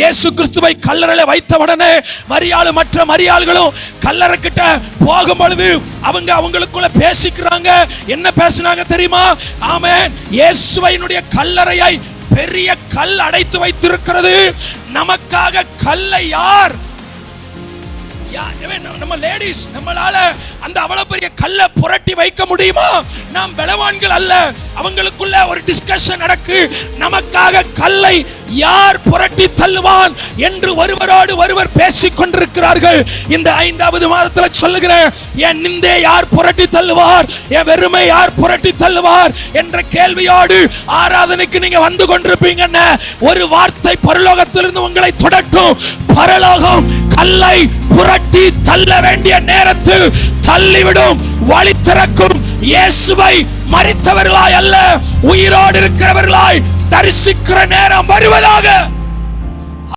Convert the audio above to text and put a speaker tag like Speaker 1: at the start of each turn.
Speaker 1: இயேசு கிறிஸ்துவை கல்லறையில வைத்த உடனே மரியாள் மற்ற மரியாள்களும் கல்லறை கிட்ட போகும் பொழுது அவங்க அவங்களுக்குள்ள பேசிக்கிறாங்க. என்ன பேசுனாங்க தெரியுமா? ஆமே இயேசுவையினுடைய கல்லறையை பெரிய கல் அடைத்து வைத்திருக்கிறது. நமக்காக கல்லை யார் நம்ம- நம்ம லேடிஸ் நம்மளால அந்த அவ்வளவு பெரிய கல்லை புரட்டி வைக்க முடியுமா? நாம் பலவான்கள் அல்ல. அவங்களுக்குள்ள ஒரு டிஸ்கஷன் நடக்கு. நமக்காக கல்லை யார் புரட்டி தள்ளுவான் என்று ஒருவரோடு ஒருவர் பேசிக் கொண்டிருக்கிறார்கள். இந்த ஐந்தாவது மாதத்தில் சொல்லுகிறேன் என் நிந்தே யார் புரட்டி தள்ளுவார்? என் வெறுமை யார் புரட்டி தள்ளுவார்? என்ற கேள்வியோடு ஆராதனைக்கு நீங்க வந்து கொண்டிருப்பீங்கன்னு ஒரு வார்த்தை பரலோகத்திலிருந்து உங்களை தொடட்டும். பரலோகம் கல்ல புரட்டி தள்ள வேண்டிய நேரத்தில் தள்ளிவிடும் வழி திறக்கும் இயேசுவை மறித்தவர்களாய் அல்ல உயிரோடு இருக்கிறவர்களாய் தரிசிக்கிற நேரம் வருவதாக